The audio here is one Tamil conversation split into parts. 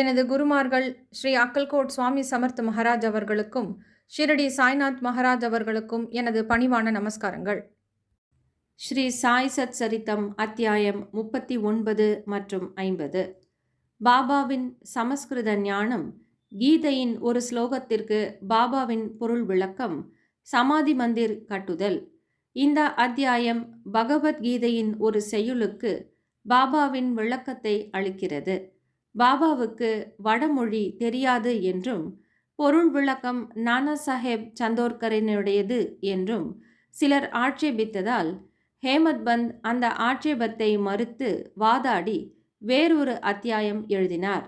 எனது குருமார்கள் ஸ்ரீ அக்கல்கோட் சுவாமி சமர்த் மகாராஜ் அவர்களுக்கும் ஷிரடி சாய்நாத் மகாராஜ் அவர்களுக்கும் எனது பணிவான நமஸ்காரங்கள். ஸ்ரீ சாய் சத் சரித்தம் அத்தியாயம் முப்பத்தி ஒன்பது மற்றும் ஐம்பது. பாபாவின் சமஸ்கிருத ஞானம் கீதையின் ஒரு ஸ்லோகத்திற்கு பாபாவின் பொருள் விளக்கம் சமாதி மந்திர் கட்டுதல். இந்த அத்தியாயம் பகவத்கீதையின் ஒரு செய்யுளுக்கு பாபாவின் விளக்கத்தை அளிக்கிறது. பாபாவுக்கு வடமொழி தெரியாது என்றும் பொருள் விளக்கம் நானா சாஹேப் சந்தோர்கரினுடையது என்றும் சிலர் ஆட்சேபித்ததால் ஹேமத் பந்த் அந்த ஆட்சேபத்தை மறுத்து வாதாடி வேறொரு அத்தியாயம் எழுதினார்.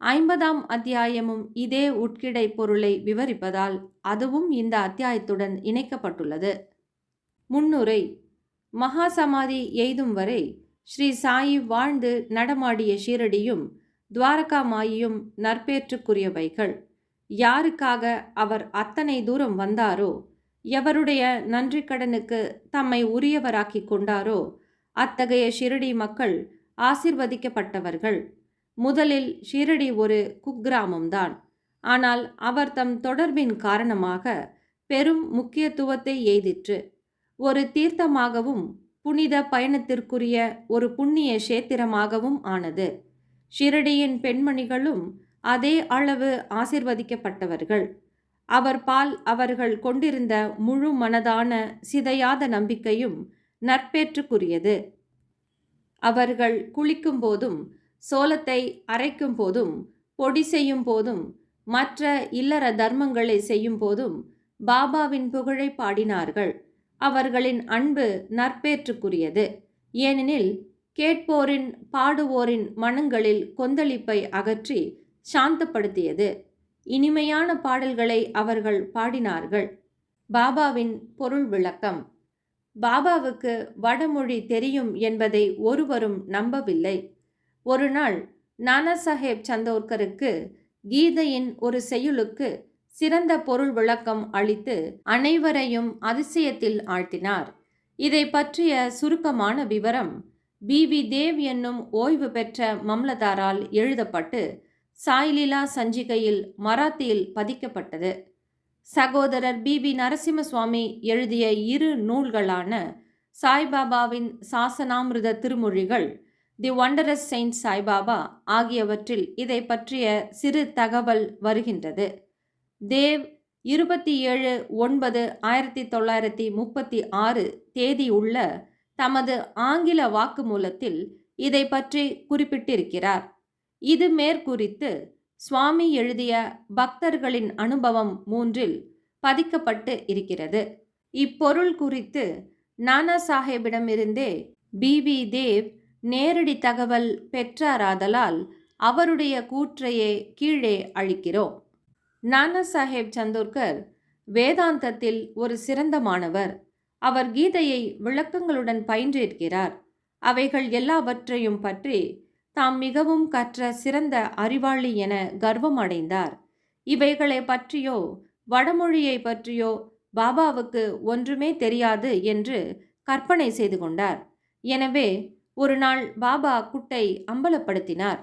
ஐம்பதாம் அத்தியாயமும் இதே உட்கிடை பொருளை விவரிப்பதால் அதுவும் இந்த அத்தியாயத்துடன் இணைக்கப்பட்டுள்ளது. முன்னுரை மகாசமாதி எய்தும் வரை ஸ்ரீ சாயி வாழ்ந்து நடமாடிய ஷீரடியும் துவாரகா மாயியும் நற்பேற்றுக்குரியவைகள். யாருக்காக அவர் அத்தனை தூரம் வந்தாரோ எவருடைய நன்றி கடனுக்கு தம்மை உரியவராக்கி கொண்டாரோ அத்தகைய ஷிரடி மக்கள் ஆசிர்வதிக்கப்பட்டவர்கள். முதலில் ஷிரடி ஒரு குக்கிராமம்தான். ஆனால் அவர் தம் தொடர்பின் காரணமாக பெரும் முக்கியத்துவத்தை எய்திற்று. ஒரு தீர்த்தமாகவும் புனித பயணத்திற்குரிய ஒரு புண்ணிய கஷேத்திரமாகவும் ஆனது. ஷிரடியின் பெண்மணிகளும் அதே அளவு ஆசிர்வதிக்கப்பட்டவர்கள். அவர் பால் அவர்கள் கொண்டிருந்த முழு மனதான சிதையாத நம்பிக்கையும் நற்பேற்றுக்குரியது. அவர்கள் குளிக்கும் போதும் சோளத்தை அரைக்கும் போதும் பொடி செய்யும் போதும் மற்ற இல்லற தர்மங்களை செய்யும் போதும் பாபாவின் புகழை பாடினார்கள். அவர்களின் அன்பு நற்பேற்றுக்குரியது. ஏனெனில் கேட்போரின் பாடுவோரின் மனங்களில் கொந்தளிப்பை அகற்றி சாந்தப்படுத்தியது. இனிமையான பாடல்களை அவர்கள் பாடினார்கள். பாபாவின் பொருள் விளக்கம். பாபாவுக்கு வடமொழி தெரியும் என்பதை ஒருவரும் நம்பவில்லை. ஒரு நாள் நானாசாஹேப் சந்தோர்கருக்கு கீதையின் ஒரு செயலுக்கு சிறந்த பொருள் விளக்கம் அளித்து அனைவரையும் அதிசயத்தில் ஆழ்த்தினார். இதை பற்றிய சுருக்கமான விவரம் பி வி தேவ் என்னும் ஓய்வு பெற்ற மம்லதாரால் எழுதப்பட்டு சாய்லீலா சஞ்சிகையில் மராத்தியில் பதிக்கப்பட்டது. சகோதரர் பி வி நரசிம்மசுவாமி எழுதிய இரு நூல்களான சாய்பாபாவின் சாசனாமிருத திருமொழிகள் தி ஒண்டரஸ் செயின்ட் சாய்பாபா ஆகியவற்றில் இதை பற்றிய சிறு தகவல் வருகின்றது. தேவ் இருபத்தி ஏழு ஒன்பது ஆயிரத்தி தொள்ளாயிரத்தி முப்பத்தி ஆறு தேதியுள்ள தமது ஆங்கில வாக்குமூலத்தில் இதை பற்றி குறிப்பிட்டிருக்கிறார். இது மேற்குறித்து சுவாமி எழுதிய பக்தர்களின் அனுபவம் மூன்றில் பதிக்கப்பட்டு இருக்கிறது. இப்பொருள் குறித்து நானா சாஹேபிடமிருந்தே பி. வி. தேவ் நேரடி தகவல் பெற்றாராதலால் அவருடைய கூற்றையே கீழே அழிக்கிறோம். நானா சாஹேப் சந்தோர்கர் வேதாந்தத்தில் ஒரு சிறந்த மாணவர் அவர் கீதையை விளக்கங்களுடன் பயின்றிருக்கிறார் அவைகள் எல்லாவற்றையும் பற்றி தாம் மிகவும் கற்ற சிறந்த அறிவாளி என கர்வம் அடைந்தார் இவைகளை பற்றியோ வடமொழியை பற்றியோ பாபாவுக்கு ஒன்றுமே தெரியாது என்று கற்பனை செய்து கொண்டார். எனவே ஒரு நாள் பாபா குட்டை அம்பலப்படுத்தினார்.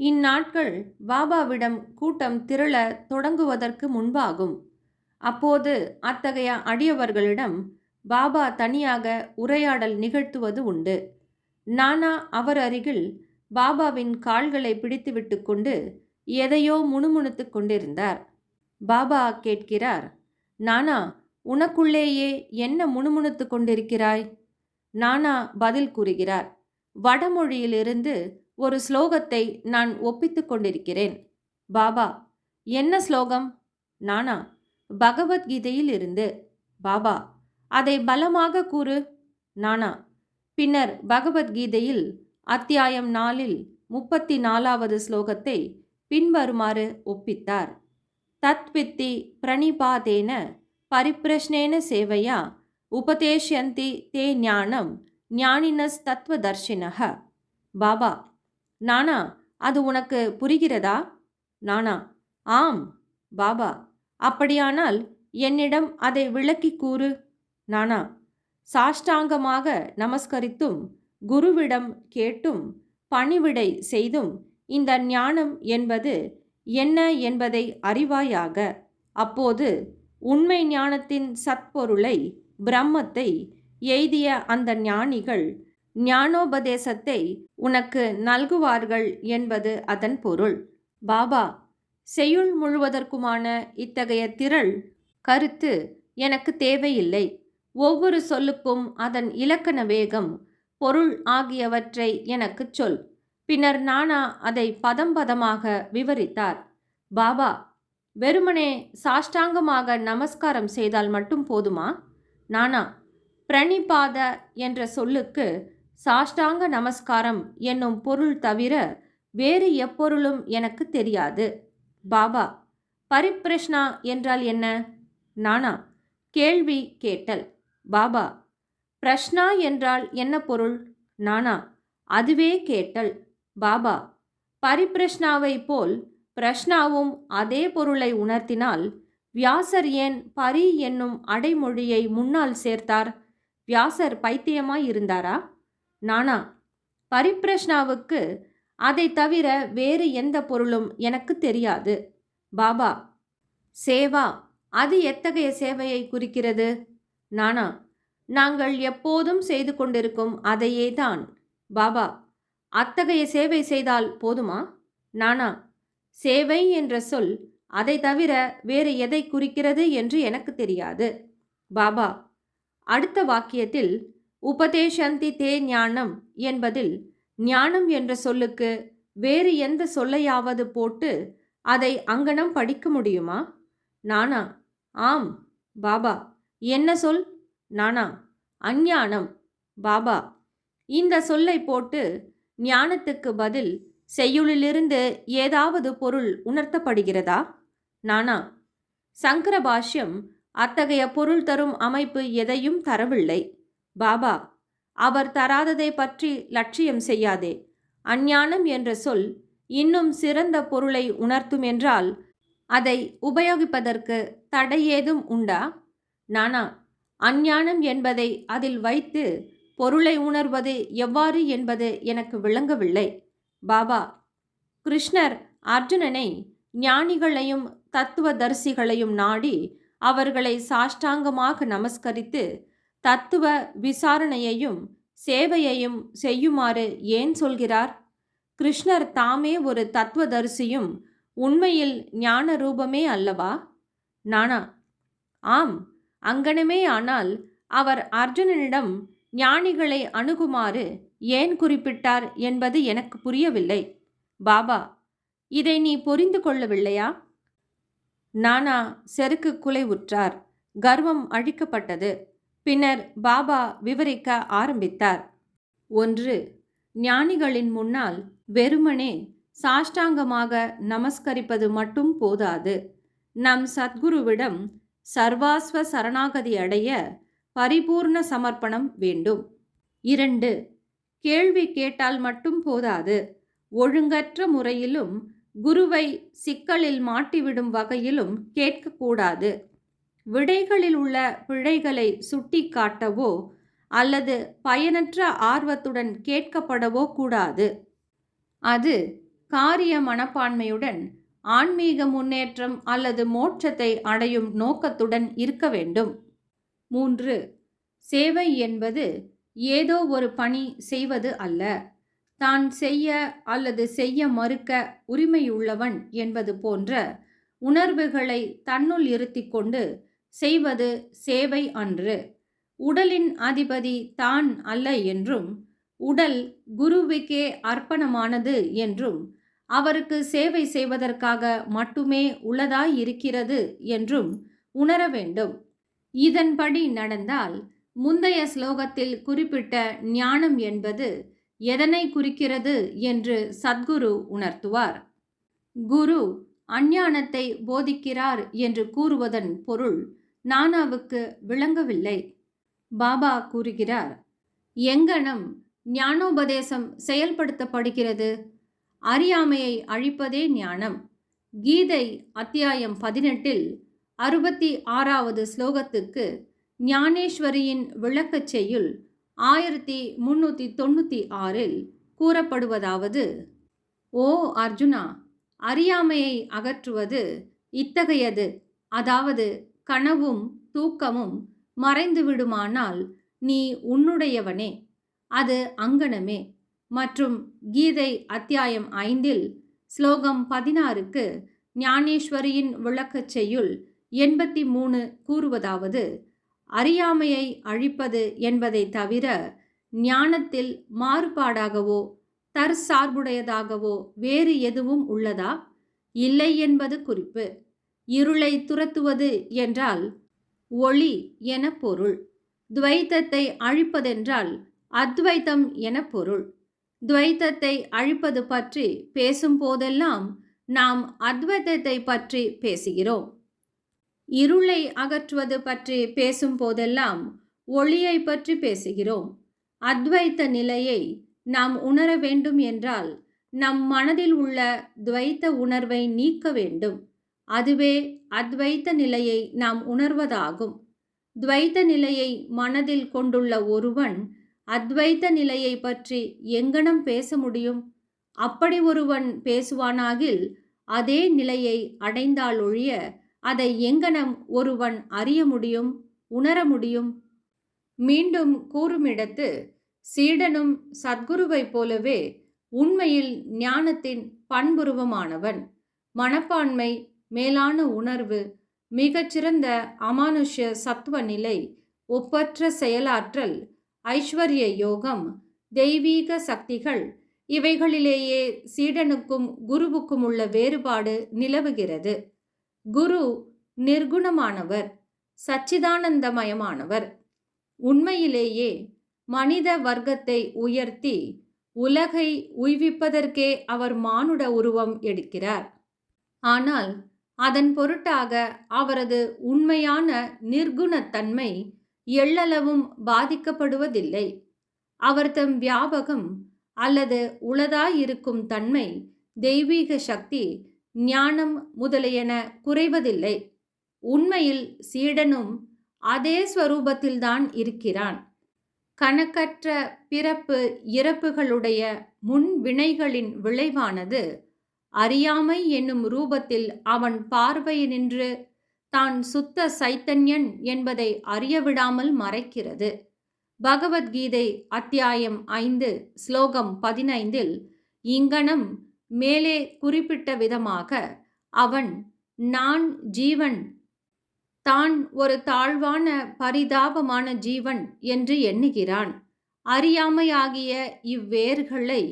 இந்நாட்கள் பாபாவிடம் கூட்டம் திரள தொடங்குவதற்கு முன்பாகும். அப்போது அத்தகைய அடியவர்களிடம் பாபா தனியாக உரையாடல் நிகழ்த்துவது உண்டு. நானா அவர் அருகில் பாபாவின் கால்களை பிடித்துவிட்டு கொண்டு எதையோ முணுமுணுத்து கொண்டிருந்தார். பாபா கேட்கிறார் நானா உனக்குள்ளேயே என்ன முணுமுணுத்து கொண்டிருக்கிறாய்? நானா பதில் கூறுகிறார் வடமொழியிலிருந்து ஒரு ஸ்லோகத்தை நான் ஒப்பித்து கொண்டிருக்கிறேன். பாபா என்ன ஸ்லோகம்? நானா பகவத்கீதையில் இருந்து பாபா அதை பலமாக கூறு நானா? பின்னர் பகவத்கீதையில் அத்தியாயம் நாலில் முப்பத்தி நாலாவது ஸ்லோகத்தை பின்வருமாறு ஒப்பித்தார். தத்வித்தி பிரணிபாதேன பரிப்பிரஷ்னேன சேவையா உபதேஷ்யந்தி தே ஞானம் ஞானினஸ் தத்துவதர்ஷினக பாபா நானா அது உனக்கு புரிகிறதா? நானா. ஆம் பாபா. அப்படியானால் என்னிடம் அதை விளக்கி கூறு. நானா? சாஷ்டாங்கமாக நமஸ்கரித்தும் குருவிடம் கேட்டும் பணிவிடை செய்தும் இந்த ஞானம் என்பது என்ன என்பதை அறிவாயாக. அப்போது உண்மை ஞானத்தின் சத்பொருளை பிரம்மத்தை எய்திய அந்த ஞானிகள் ஞானோபதேசத்தை உனக்கு நல்குவார்கள் என்பது அதன் பொருள். பாபா செய்யுள் முழுவதற்குமான இத்தகைய திரள் கருத்து எனக்கு தேவையில்லை. ஒவ்வொரு சொல்லுக்கும் அதன் இலக்கண வேகம் பொருள் ஆகியவற்றை எனக்குச் சொல். பின்னர் நானா அதை பதம் பதமாக விவரித்தார். பாபா வெறுமனே சாஷ்டாங்கமாக நமஸ்காரம் செய்தால் மட்டும் போதுமா? நானா பிரணிபாத என்ற சொல்லுக்கு சாஷ்டாங்க நமஸ்காரம் என்னும் பொருள் தவிர வேறு எப்பொருளும் எனக்கு தெரியாது. பாபா பரிப்ரஷ்னா என்றால் என்ன? நானா கேள்வி கேட்டல். பாபா பிரஷ்னா என்றால் என்ன பொருள்? நானா? அதுவே கேட்டல். பாபா பரிப்பிரஷ்னாவை போல் பிரஷ்னாவும் அதே பொருளை உணர்த்தினால் வியாசர் ஏன் பரி என்னும் அடைமொழியை முன்னால் சேர்த்தார்? வியாசர் பைத்தியமாய் இருந்தாரா? நானா. பரிப்பிரஷ்னாவுக்கு அதை தவிர வேறு எந்த பொருளும் எனக்கு தெரியாது. பாபா சேவா அது எத்தகைய சேவையை குறிக்கிறது? நானா நாங்கள் எப்போதும் செய்து கொண்டிருக்கும் அதையே தான். பாபா அத்தகைய சேவை செய்தால் போதுமா? நானா சேவை என்ற சொல் அதை தவிர வேறு எதை குறிக்கிறது என்று எனக்கு தெரியாது. பாபா அடுத்த வாக்கியத்தில் உபதேசந்தி தே ஞானம் என்பதில் ஞானம் என்ற சொல்லுக்கு வேறு எந்த சொல்லையாவது போட்டு அதை அங்கனம் படிக்க முடியுமா? நானா ஆம் பாபா. என்ன சொல்? நானா? அஞ்ஞானம். பாபா. இந்த சொல்லை போட்டு ஞானத்துக்கு பதில் செய்யுளிலிருந்து ஏதாவது பொருள் உணர்த்தப்படுகிறதா? நானா? சங்கர பாஷ்யம் அத்தகைய பொருள் தரும் அமைப்பு எதையும் தரவில்லை. பாபா. அவர் தராததை பற்றி லட்சியம் செய்யாதே. அஞ்ஞானம் என்ற சொல் இன்னும் சிறந்த பொருளை உணர்த்தும் என்றால் அதை உபயோகிப்பதற்கு தடை ஏதும் உண்டா? நானா? அஞ்ஞானம் என்பதை அதில் வைத்து பொருளை உணர்வது எவ்வாறு என்பது எனக்கு விளங்கவில்லை. பாபா கிருஷ்ணர் அர்ஜுனனை ஞானிகளையும் தத்துவதர்சிகளையும் நாடி அவர்களை சாஷ்டாங்கமாக நமஸ்கரித்து தத்துவ விசாரணையையும் சேவையையும் செய்யுமாறு ஏன் சொல்கிறார்? கிருஷ்ணர் தாமே ஒரு தத்துவதரிசியும் உண்மையில் ஞான ரூபமே அல்லவா? நானா? ஆம் அங்கனமே ஆனால் அவர் அர்ஜுனனிடம் ஞானிகளை அணுகுமாறு ஏன் குறிப்பிட்டார் என்பது எனக்கு புரியவில்லை. பாபா இதை நீ புரிந்து கொள்ளவில்லையா? நானா செருக்கு குலைவுற்றார் கர்வம் அழிக்கப்பட்டது. பின்னர் பாபா விவரிக்க ஆரம்பித்தார். ஒன்று ஞானிகளின் முன்னால் வெறுமனே சாஷ்டாங்கமாக நமஸ்கரிப்பது மட்டும் போதாது. நம் சத்குருவிடம் சர்வாஸ்வ சரணாகதி அடைய பரிபூர்ண சமர்ப்பணம் வேண்டும். இரண்டு கேள்வி கேட்டால் மட்டும் போதாது. ஒழுங்கற்ற முறையிலும் குருவை சிக்கலில் மாட்டிவிடும் வகையிலும் கேட்கக்கூடாது. விடைகளில் உள்ள பிழைகளை சுட்டி காட்டவோ அல்லது பயனற்ற ஆர்வத்துடன் கேட்கப்படவோ கூடாது. அது காரிய மனப்பான்மையுடன் ஆன்மீக முன்னேற்றம் அல்லது மோட்சத்தை அடையும் நோக்கத்துடன் இருக்க வேண்டும். மூன்று சேவை என்பது ஏதோ ஒரு பணி செய்வது அல்ல. தான் செய்ய அல்லது செய்ய மறுக்க உரிமையுள்ளவன் என்பது போன்ற உணர்வுகளை தன்னுள் இருத்தி கொண்டு செய்வது சேவை அன்று. உடலின் அதிபதி தான் அல்ல என்றும் உடல் குருவுக்கே அர்ப்பணமானது என்றும் அவருக்கு சேவை செய்வதற்காக மட்டுமே உள்ளதாய் இருக்கிறது என்றும் உணர வேண்டும். இதன்படி நடந்தால் முந்தைய ஸ்லோகத்தில் குறிப்பிட்ட ஞானம் என்பது எதனை குறிக்கிறது என்று சத்குரு உணர்த்துவார். குரு அஞ்ஞானத்தை போதிக்கிறார் என்று கூறுவதன் பொருள் நானாவுக்கு விளங்கவில்லை. பாபா கூறுகிறார் எங்கனம் ஞானோபதேசம் செயல்படுத்தப்படுகிறது? அறியாமையை அழிப்பதே ஞானம். கீதை அத்தியாயம் பதினெட்டில் அறுபத்தி ஆறாவது ஸ்லோகத்துக்கு ஞானேஸ்வரியின் விளக்கச் செய்யுள் ஆயிரத்தி முன்னூற்றி தொண்ணூற்றி ஆறில் கூறப்படுவதாவது ஓ அர்ஜுனா அறியாமையை அகற்றுவது இத்தகையது. அதாவது கனவும் தூக்கமும் மறைந்து விடுமானால் நீ உன்னுடையவனே. அது அங்கனமே. மற்றும் கீதை அத்தியாயம் ஐந்தில் ஸ்லோகம் பதினாறுக்கு ஞானேஸ்வரியின் விளக்கச் செய்யுள் எண்பத்தி மூணு கூறுவதாவது அறியாமையை அழிப்பது என்பதை தவிர ஞானத்தில் மாறுபாடாகவோ தற்சார்புடையதாகவோ வேறு எதுவும் உள்ளதா? இல்லை என்பது குறிப்பு. இருளை துரத்துவது என்றால் ஒளி என பொருள். துவைத்தத்தை அழிப்பதென்றால் அத்வைத்தம் என பொருள். துவைத்தத்தை அழிப்பது பற்றி பேசும் போதெல்லாம் நாம் அத்வைத்தத்தை பற்றி பேசுகிறோம். இருளை அகற்றுவது பற்றி பேசும் போதெல்லாம் ஒளியை பற்றி பேசுகிறோம். அத்வைத்த நிலையை நாம் உணர வேண்டும் என்றால் நம் மனதில் உள்ள துவைத்த உணர்வை நீக்க வேண்டும். அதுவே அத்வைத்த நிலையை நாம் உணர்வதாகும். துவைத்த நிலையை மனதில் கொண்டுள்ள ஒருவன் அத்வைத்த நிலையை பற்றி எங்கனம் பேச முடியும்? அப்படி ஒருவன் பேசுவானாகில் அதே நிலையை அடைந்தால் ஒழிய அதை எங்கனம் ஒருவன் அறிய முடியும் உணர முடியும்? மீண்டும் கூறுமிடத்து சீடனும் சத்குருவைப் போலவே உண்மையில் ஞானத்தின் பண்புருவமானவன். மனப்பான்மை மேலான உணர்வு மிகச்சிறந்த அமானுஷ்ய சத்துவ நிலை ஒப்பற்ற செயலாற்றல் ஐஸ்வர்ய யோகம் தெய்வீக சக்திகள் இவைகளிலேயே சீடனுக்கும் குருவுக்கும் உள்ள வேறுபாடு நிலவுகிறது. குரு நிர்குணமானவர் சச்சிதானந்தமயமானவர். உண்மையிலேயே மனித வர்க்கத்தை உயர்த்தி உலகை உய்விப்பதற்கே அவர் மானுட உருவம் எடுக்கிறார். ஆனால் அதன் பொருட்டாக அவரது உண்மையான நிர்குணத்தன்மை எள்ளளவும் பாதிக்கப்படுவதில்லை. அவர் தம் வியாபகம் அல்லது உளதாயிருக்கும் தன்மை தெய்வீக சக்தி ஞானம் முதலியன குறைவதில்லை. உண்மையில் சீடனும் அதே ஸ்வரூபத்தில்தான் இருக்கிறான். கணக்கற்ற பிறப்பு இறப்புகளுடைய முன் வினைகளின் விளைவானது அறியாமை என்னும் ரூபத்தில் அவன் பார்வையினின்று தான் சுத்த சைத்தன்யன் என்பதை அறியவிடாமல் மறைக்கிறது. பகவத்கீதை அத்தியாயம் ஐந்து ஸ்லோகம் பதினைந்தில் இங்கனம் மேலே குறிப்பிட்ட விதமாக அவன் நான் ஜீவன். தான் ஒரு தாழ்வான பரிதாபமான ஜீவன் என்று எண்ணுகிறான். அறியாமையாகிய இவ்வேர்களை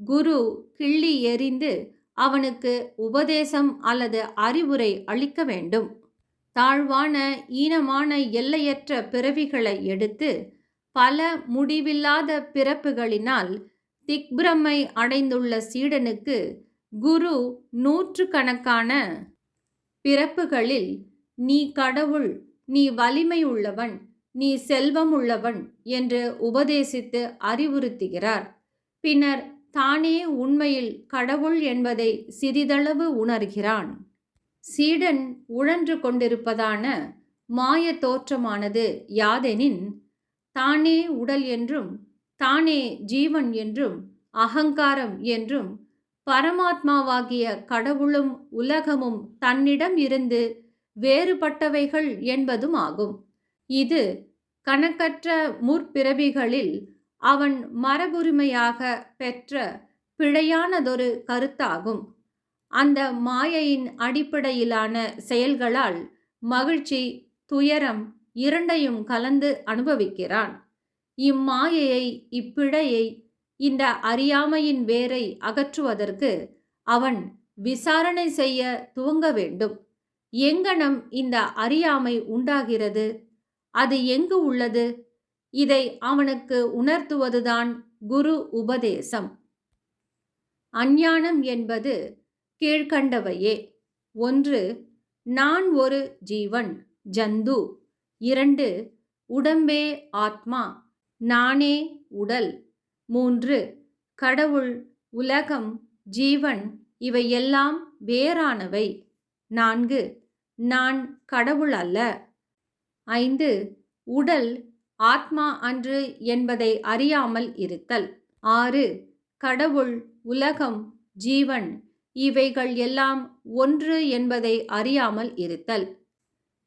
குரு கிள்ளி எறிந்து அவனுக்கு உபதேசம் அல்லது அறிவுரை அளிக்க வேண்டும். தாழ்வான ஈனமான எல்லையற்ற பிறவிகளை எடுத்து பல முடிவில்லாத பிறப்புகளினால் திக்பிரமை அடைந்துள்ள சீடனுக்கு குரு நூற்று கணக்கான பிறப்புகளில் நீ கடவுள் நீ வலிமை உள்ளவன் நீ செல்வம் உள்ளவன் என்று உபதேசித்து அறிவுறுத்துகிறார். பின்னர் தானே உண்மையில் கடவுள் என்பதை சிறிதளவு உணர்கிறான். சீடன் உழன்று கொண்டிருப்பதான மாய தோற்றமானது யாதெனின் தானே உடல் என்றும் தானே ஜீவன் என்றும் அகங்காரம் என்றும் பரமாத்மாவாகிய கடவுளும் உலகமும் தன்னிடம் இருந்து வேறுபட்டவைகள் என்பதும் ஆகும். இது கணக்கற்ற முற்பிறவிகளில் அவன் மரபுரிமையாக பெற்ற பிழையானதொரு கருத்தாகும். அந்த மாயையின் அடிப்படையிலான செயல்களால் மகிழ்ச்சி துயரம் இரண்டையும் கலந்து அனுபவிக்கிறான். இம்மாயையை இப்பிழையை இந்த அறியாமையின் வேரை அகற்றுவதற்கு அவன் விசாரணை செய்ய துவங்க வேண்டும். எங்கனம் இந்த அறியாமை உண்டாகிறது? அது எங்கு உள்ளது? இதை அவனுக்கு உணர்த்துவதுதான் குரு உபதேசம். அஞ்ஞானம் என்பது கீழ்கண்டவையே. ஒன்று நான் ஒரு ஜீவன் ஜந்து. இரண்டு உடம்பே ஆத்மா நானே உடல். மூன்று கடவுள் உலகம் ஜீவன் இவையெல்லாம் வேறானவை. நான்கு நான் கடவுள் அல்ல. ஐந்து உடல் ஆத்மா அன்று என்பதை அறியாமல் இருத்தல். ஆறு கடவுள் உலகம் ஜீவன். இவைகள் எல்லாம் ஒன்று என்பதை அறியாமல் இருத்தல்.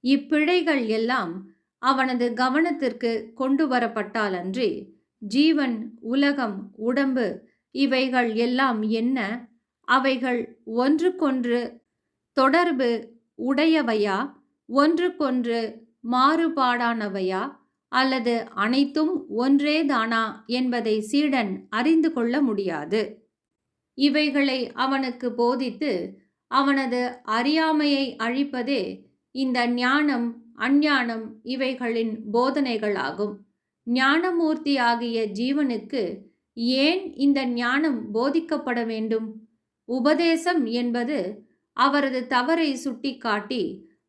இப்பிழைகள் எல்லாம் அவனது கவனத்திற்கு கொண்டு வரப்பட்டாலன்றி ஜீவன் உலகம் உடம்பு இவைகள் எல்லாம் என்ன? அவைகள் ஒன்றுக்கொன்று தொடர்பு உடையவையா? ஒன்றுக்கொன்று மாறுபாடானவையா? அல்லது அனைத்தும் ஒன்றேதானா என்பதை சீடன் அறிந்து கொள்ள முடியாது. இவைகளை அவனுக்கு போதித்து அவனது அறியாமையை அழிப்பதே இந்த ஞானம் அஞ்ஞானம் இவைகளின் போதனைகளாகும். ஞானமூர்த்தியாகிய ஜீவனுக்கு ஏன் இந்த ஞானம் போதிக்கப்பட வேண்டும்? உபதேசம் என்பது அவரது தவறை சுட்டிக்காட்டி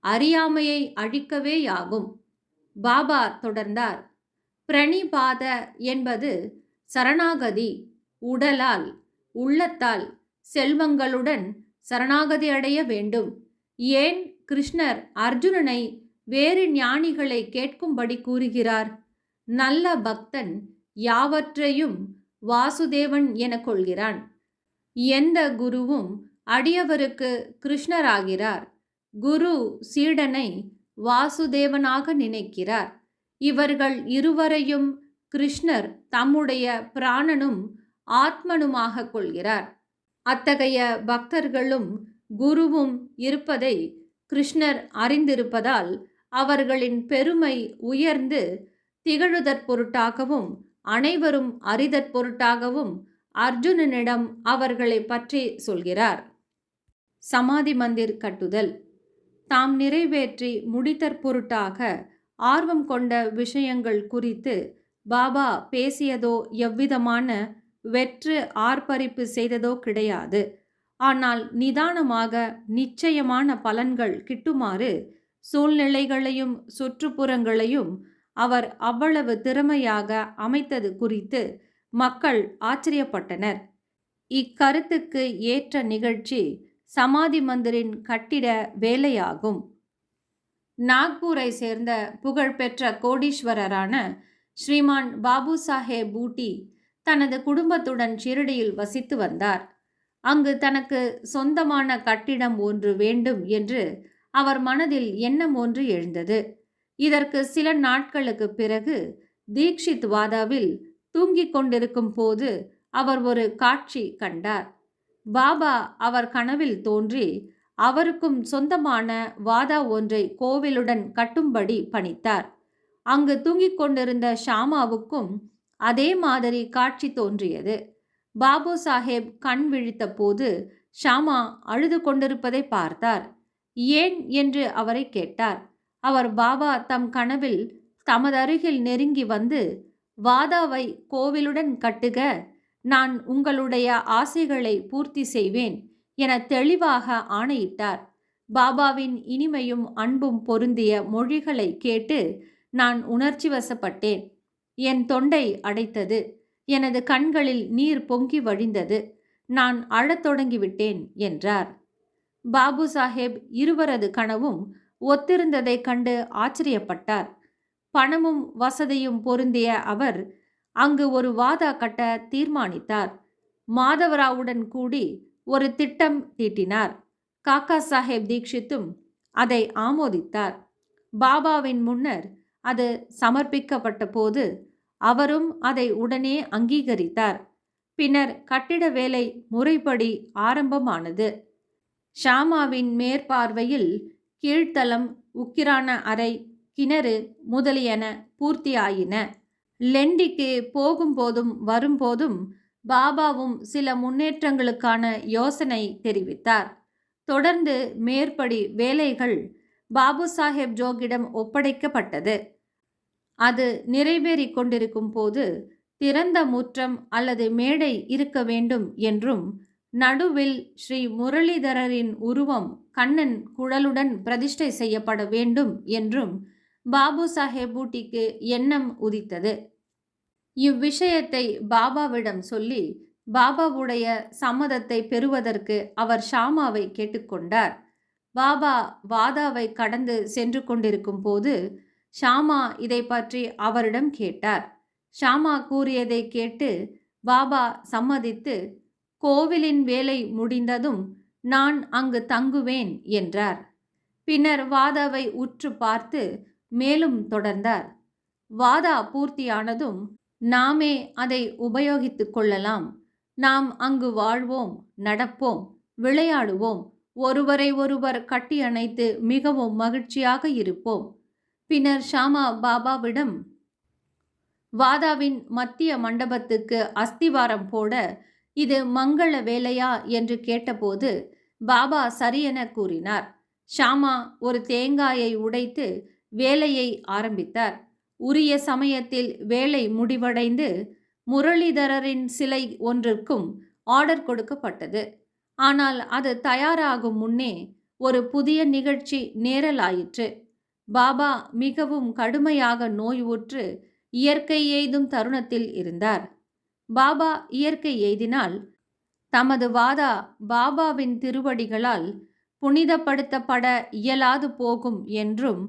அறியாமையை அழிக்கவேயாகும். பாபா தொடர்ந்தார். பிரணிபாத என்பது சரணாகதி உடலால் உள்ளத்தால் செல்வங்களுடன் சரணாகதி அடைய வேண்டும். ஏன் கிருஷ்ணர் அர்ஜுனனை வேறு ஞானிகளை கேட்கும்படி கூறுகிறார்? நல்ல பக்தன் யாவற்றையும் வாசுதேவன் என கொள்கிறான். எந்த குருவும் அடியவருக்கு கிருஷ்ணராகிறார். குரு சீடனை வாசுதேவனாக நினைக்கிறார். இவர்கள் இருவரையும் கிருஷ்ணர் தம்முடைய பிராணனும் ஆத்மனுமாக கொள்கிறார். அத்தகைய பக்தர்களும் குருவும் இருப்பதை கிருஷ்ணர் அறிந்திருப்பதால் அவர்களின் பெருமை உயர்ந்து திகழுதற் பொருட்டாகவும் அனைவரும் அறிதற் பொருட்டாகவும் அர்ஜுனனிடம் அவர்களை பற்றி சொல்கிறார். சமாதி மந்திர் கட்டுதல். தாம் நிறைவேற்றி முடித்தற் பொருட்டாக ஆர்வம் கொண்ட விஷயங்கள் குறித்து பாபா பேசியதோ எவ்விதமான வெற்று ஆர்ப்பரிப்பு செய்ததோ கிடையாது. ஆனால் நிதானமாக நிச்சயமான பலன்கள் கிட்டுமாறு சூழ்நிலைகளையும் சுற்றுப்புறங்களையும் அவர் அவ்வளவு திறமையாக அமைத்தது குறித்து மக்கள் ஆச்சரியப்பட்டனர். இக்கருத்துக்கு ஏற்ற நிகழ்ச்சி சமாதி மந்திரின் கட்டிட வேலையாகும். நாக்பூரை சேர்ந்த புகழ்பெற்ற கோடீஸ்வரரான ஸ்ரீமான் பாபு சாஹேப் பூட்டி தனது குடும்பத்துடன் ஷிரடியில் வசித்து வந்தார். அங்கு தனக்கு சொந்தமான கட்டிடம் ஒன்று வேண்டும் என்று அவர் மனதில் எண்ணம் ஒன்று எழுந்தது. இதற்கு சில நாட்களுக்கு பிறகு தீக்ஷித் வாதாவில் தூங்கிக் கொண்டிருக்கும் போது அவர் ஒரு காட்சி கண்டார். பாபா அவர் கனவில் தோன்றி அவருக்கும் சொந்தமான வாதா ஒன்றை கோவிலுடன் கட்டும்படி பணித்தார். அங்கு தூங்கிக் கொண்டிருந்த ஷாமாவுக்கும் அதே மாதிரி காட்சி தோன்றியது. பாபு சாஹேப் கண் விழித்த போது ஷாமா அழுது கொண்டிருப்பதை பார்த்தார். ஏன் என்று அவரை கேட்டார். அவர் பாபா தம் கனவில் தமது அருகில் நெருங்கி வந்து வாதாவை கோவிலுடன் கட்டுக நான் உங்களுடைய ஆசைகளை பூர்த்தி செய்வேன் என தெளிவாக ஆணையிட்டார். பாபாவின் இனிமையும் அன்பும் பொருந்திய மொழிகளை கேட்டு நான் உணர்ச்சி வசப்பட்டேன். என் தொண்டை அடைத்தது. எனது கண்களில் நீர் பொங்கி வழிந்தது. நான் அழத் தொடங்கிவிட்டேன் என்றார். பாபு சாஹேப் இருவரது கனவும் ஒத்திருந்ததைக் கண்டு ஆச்சரியப்பட்டார். பணமும் வசதியும் பொருந்திய அவர் அங்கு ஒரு வாதா கட்ட தீர்மானித்தார். மாதவராவுடன் கூடி ஒரு திட்டம் தீட்டினார். காக்கா சாஹேப் தீக்ஷித்தும் அதை ஆமோதித்தார். பாபாவின் முன்னர் அது சமர்ப்பிக்கப்பட்ட போது அவரும் அதை உடனே அங்கீகரித்தார். பின்னர் கட்டிட வேலை முறைப்படி ஆரம்பமானது. ஷாமாவின் மேற்பார்வையில் கீழ்த்தளம் உக்கிரான அறை கிணறு முதலியன பூர்த்தியாயின. லெண்டிக்கு போகும்போதும் வரும்போதும் பாபாவும் சில முன்னேற்றங்களுக்கான யோசனை தெரிவித்தார். தொடர்ந்து மேற்படி வேலைகள் பாபு சாஹேப் ஜோகிடம் ஒப்படைக்கப்பட்டது. அது நிறைவேறி கொண்டிருக்கும் போது திறந்த முற்றம் அல்லது மேடை இருக்க வேண்டும் என்றும் நடுவில் ஸ்ரீ முரளிதரரின் உருவம் கண்ணன் குழலுடன் பிரதிஷ்டை செய்யப்பட வேண்டும் என்றும் பாபு சாஹேப் பூட்டிக்கு எண்ணம் உதித்தது. இவ்விஷயத்தை பாபாவிடம் சொல்லி பாபாவுடைய சம்மதத்தை பெறுவதற்கு அவர் ஷாமாவை கேட்டுக்கொண்டார். பாபா வாதாவை கடந்து சென்று கொண்டிருக்கும் போது ஷாமா இதை பற்றி அவரிடம் கேட்டார். ஷாமா கூறியதை கேட்டு பாபா சம்மதித்து கோவிலின் வேலை முடிந்ததும் நான் அங்கு தங்குவேன் என்றார். பின்னர் வாதாவை உற்று பார்த்து மேலும் தொடர்ந்தார். வாதா பூர்த்தியானதும் நாமே அதை உபயோகித்துக் கொள்ளலாம். நாம் அங்கு வாழ்வோம் நடப்போம் விளையாடுவோம். ஒருவரை ஒருவர் கட்டியணைத்து மிகவும் மகிழ்ச்சியாக இருப்போம். பின்னர் ஷாமா பாபாவிடம் வாதாவின் மத்திய மண்டபத்துக்கு அஸ்திவாரம் போட இது மங்கள வேலையா என்று கேட்டபோது பாபா சரியென கூறினார். ஷாமா ஒரு தேங்காயை உடைத்து வேலையை ஆரம்பித்தார். உரிய சமயத்தில் வேலை முடிவடைந்து முரளிதரரின் சிலை ஒன்றிற்கும் ஆர்டர் கொடுக்கப்பட்டது. ஆனால் அது தயாராகும் முன்னே ஒரு புதிய நிகழ்ச்சி நேரலாயிற்று. பாபா மிகவும் கடுமையாக நோய் உற்று இயற்கை எய்தும் தருணத்தில் இருந்தார். பாபா இயற்கை எய்தினால் தமது வாதா பாபாவின் திருவடிகளால் புனிதப்படுத்தப்பட இயலாது போகும் என்றும்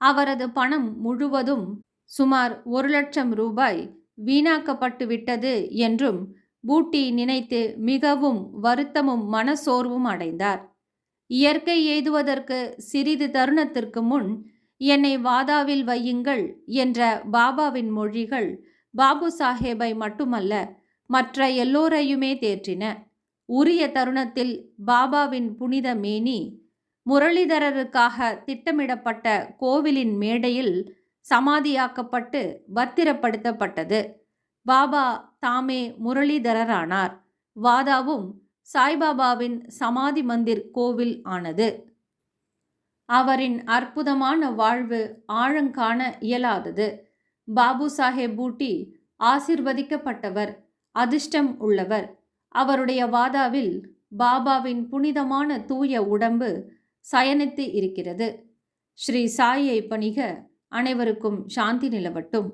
அவரது பணம் முழுவதும் சுமார் ஒரு லட்சம் ரூபாய் வீணாக்கப்பட்டு விட்டது என்றும் பூட்டி நினைத்து மிகவும் வருத்தமும் மனசோர்வும் அடைந்தார். இயற்கை எய்துவதற்கு சிறிது தருணத்திற்கு முன் என்னை வாதாவில் வையுங்கள் என்ற பாபாவின் மொழிகள் பாபு சாஹேபை மட்டுமல்ல மற்ற எல்லோரையுமே தேற்றின. உரிய தருணத்தில் பாபாவின் புனித மேனி முரளிதரருக்காக திட்டமிடப்பட்ட கோவிலின் மேடையில் சமாதியாக்கப்பட்டு பத்திரப்படுத்தப்பட்டது. பாபா தாமே முரளிதரரானார். வாதாவும் சாய்பாபாவின் சமாதி மந்திர் கோவில் ஆனது. அவரின் அற்புதமான வாழ்வு ஆழங்காண இயலாதது. பாபு சாஹேப் பூட்டி ஆசிர்வதிக்கப்பட்டவர் அதிர்ஷ்டம் உள்ளவர். அவருடைய வாதாவில் பாபாவின் புனிதமான தூய உடம்பு சயனித்து இருக்கிறது. ஸ்ரீ சாயை பணிக அனைவருக்கும் சாந்தி நிலவட்டும்.